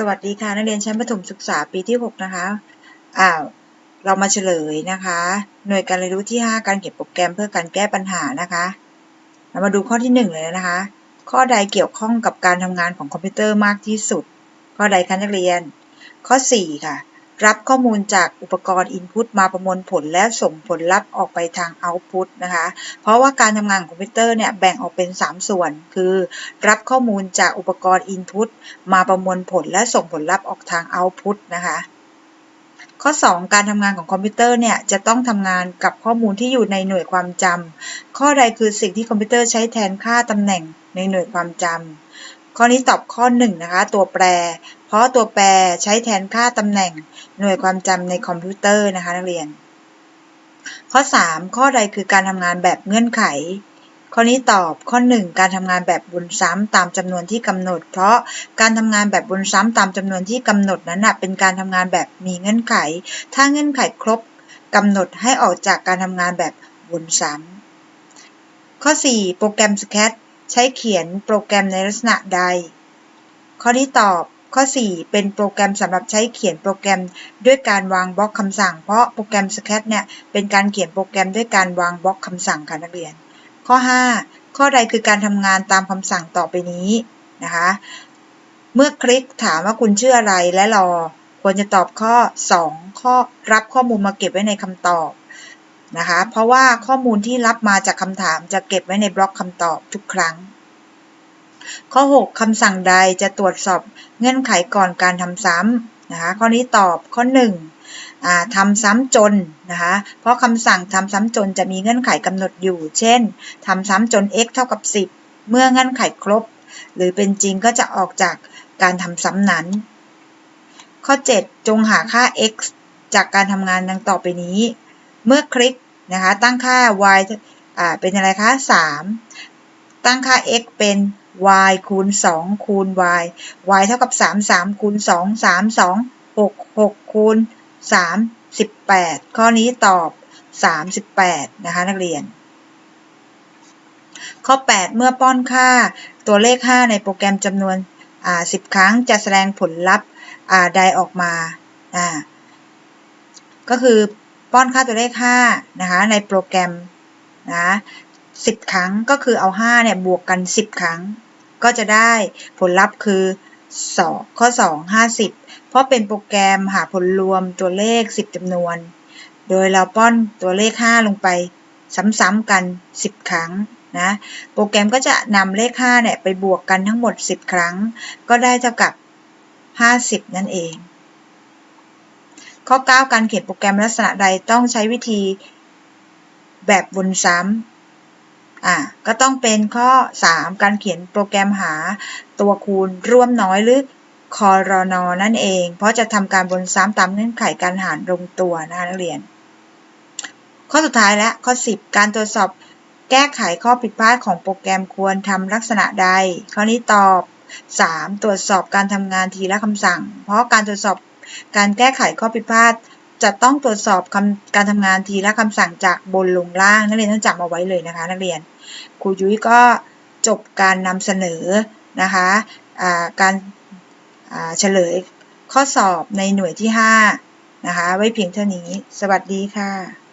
สวัสดีค่ะนักเรียนชั้นประถมศึกษาปีที่ 6 นะคะอ่าเรามาเฉลยนะคะ หน่วยการเรียนรู้ที่ 5 การเขียนโปรแกรมเพื่อการแก้ปัญหานะคะ เรามาดูข้อที่ 1 เลยนะคะ ข้อใดเกี่ยวข้องกับการทำงานของคอมพิวเตอร์มากที่สุด ข้อใดคะนักเรียน ข้อ 4 ค่ะ รับข้อมูลจากอุปกรณ์ Input มาประมวลผลและส่งผลลัพธ์ออกไปทาง Output นะคะ เพราะว่าการทำงานของคอมพิวเตอร์เนี่ยแบ่งออกเป็น 3 ส่วน คือ รับข้อมูลจากอุปกรณ์ Input มาประมวลผลและส่งผลลัพธ์ออกทาง Output นะคะ ข้อ 2 การทำงานของคอมพิวเตอร์เนี่ยจะต้องทำงานกับข้อมูลที่อยู่ในหน่วยความจำข้อใดคือสิ่งที่คอมพิวเตอร์ใช้แทนค่าตำแหน่งในหน่วยความจำ ข้อนี้ตอบข้อ1นนะคะ ตัวแปร เพราะตัวแปรใช้แทนค่าตำแหน่งหน่วยความจำในคอมพิวเตอร์นะคะนักเรียน ข้อ 3 ข้อใดคือการทำงานแบบเงื่อนไข ข้อนี้ตอบข้อ 1 การทำงานแบบวนซ้ำตามจำนวนที่กำหนด เพราะการทำงานแบบวนซ้ำตามจำนวนที่กำหนดนั้นเป็นการทำงานแบบมีเงื่อนไข ถ้าเงื่อนไขครบกำหนดให้ออกจากการทำงานแบบวนซ้ำข้อ 4 โปรแกรม Scat ใช้เขียนโปรแกรมในลักษณะใด ข้อที่ตอบ ข้อ 4 เป็นโปรแกรมสำหรับใช้เขียนโปรแกรมด้วยการวางบล็อกคำสั่ง เพราะโปรแกรม Scat เนี่ยเป็นการเขียนโปรแกรมด้วยการวางบล็อกคำสั่งค่ะนักเรียน ข้อ 5 ข้อใดคือการทำงานตามคำสั่งต่อไปนี้นะคะเมื่อคลิกถามว่าคุณชื่ออะไรและรอ ควรจะตอบข้อ 2 ข้อรับข้อมูลมาเก็บไว้ในคำตอบ นะคะ เพราะว่าข้อมูลที่รับมาจากคำถามจะเก็บไว้ในบล็อกคำตอบทุกครั้ง ข้อ 6คำสั่งใดจะตรวจสอบเงื่อนไขก่อนการทำซ้ำนะคะ ข้อนี้ตอบข้อ 1ทำซ้ำจนนะคะ เพราะคำสั่งทำซ้ำจนจะมีเงื่อนไขกำหนดอยู่ เช่นทำซ้ำจน x เท่ากับ 10 เมื่อเงื่อนไขครบ หรือเป็นจริงก็จะออกจากการทำซ้ำนั้น ข้อ 7 จงหาค่า x จากการทำงานดังต่อไปนี้ เมื่อคลิกนะคะตั้งค่า y เป็นอะไรคะ3 ตั้งค่า x เป็น y คูณ 2 คูณ y y เท่ากับ 3 3 คูณ 2 3 2 6 6 คูณ 3 18 ข้อนี้ตอบ 38 นะคะนักเรียน ข้อ 8 เมื่อป้อนค่าตัวเลข 5 ในโปรแกรมจำนวน 10 ครั้งจะแสดงผลลัพธ์ใดออกมา ก็คือ ป้อนค่าตัวเลข5นะคะในโปรแกรมนะ10 ครั้งก็คือเอา5เนี่ยบวกกัน 10 ครั้ง ก็จะได้ผลลัพธ์คือ 2 ข้อ 2 50 เพราะเป็นโปรแกรมหาผลรวมตัวเลข 10จำนวน โดยเราป้อนตัวเลข 5 ลงไปซ้ำๆกัน 10 ครั้งนะโปรแกรมก็จะนำเลข5เนี่ยไปบวกกันทั้งหมด 10 ครั้ง ก็ได้เท่ากับ 50 นั่นเอง ข้อ 9 การเขียนโปรแกรมลักษณะใดต้องใช้วิธีแบบวนซ้ำอะก็ต้องเป็นข้อ 3 การเขียนโปรแกรมหาตัวคูณร่วมน้อยหรือคอรนอนั่นเอง เพราะจะทำการวนซ้ำตามเงื่อนไขการหารลงตัวนะนักเรียน ข้อสุดท้ายและข้อ 10 การตรวจสอบแก้ไขข้อผิดพลาดของโปรแกรมควรทำลักษณะใด ข้อนี้ตอบ 3. ตรวจสอบการทำงานทีละคำสั่ง เพราะการตรวจสอบ การแก้ไขข้อผิดพลาด จะต้องตรวจสอบการทำงานทีละคำสั่งจากบนลงล่าง นักเรียนต้องจำเอาไว้เลยนะคะ นักเรียน ครูยุ้ยก็จบการนำเสนอนะคะะการเฉลยข้อสอบในหน่วยที่ 5 นะคะ ไว้เพียงเท่านี้ สวัสดีค่ะ